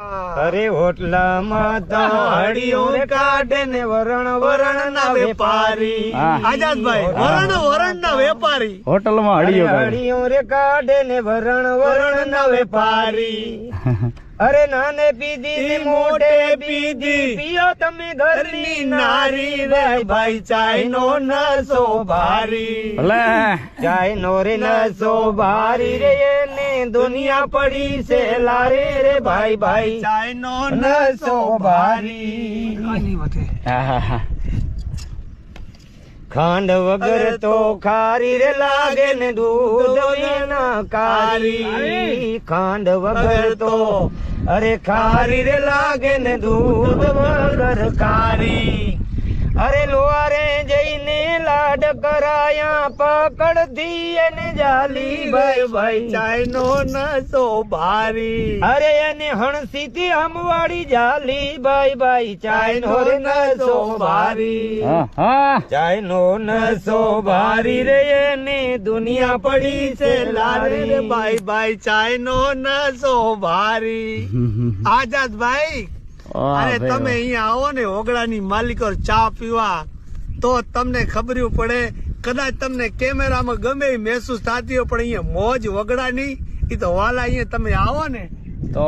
અરે હોટલામાં હળીઓ કાઢે ને વરણ વરણ ના વેપારી. આઝાદભાઈ વરણ વરણ ના વેપારી. હોટલમાં હડીઓ કાઢે. રે કાઢે ને વરણ વરણ ના વેપારી. અરે નાને પીધી મોઢે પીધી. પીઓ તમે ઘરની નારી રે ભાઈ ચાય નો નસો ભારી. ભલે ચાય નો રે નસો ભારી રે ને દુનિયા પડી છે લારે રે ભાઈ ભાઈ. ચાઈનો નસો ભારી. હા હા હા. ખાંડ વગર તો ખારી રે લાગે ને દૂધ એના કારી ખાંડ વગર તો અરે ખારી રે લાગે ને દૂધ મગર કારી અરે જઈને લાડ કરાયા પકડતી એને જાલી ભાઈ ભાઈ. ચાઈનો નસો ભારી. અરે એને હણસી થી હમવાડી જાલી ભાઈ ભાઈ. ચાઇનો નસો ભારી. હા હા ચાય નો નસો ભારી રે એને દુનિયા પડી છે લારે. ભાઈ ભાઈ ચાઈનો નસો ભારી. આઝાદ ભાઈ અરે તમે. અહીંયા આવો ને ઓગળાની માલિકો ચા પીવા. તો તમને ખબર્યું પડે, કદાચ તમને કેમેરામાં ગમે મહેસૂસ થતી હોય, પણ અહીંયા મોજ વગડાની એ તો વાલા અહીંયા તમે આવો ને. તો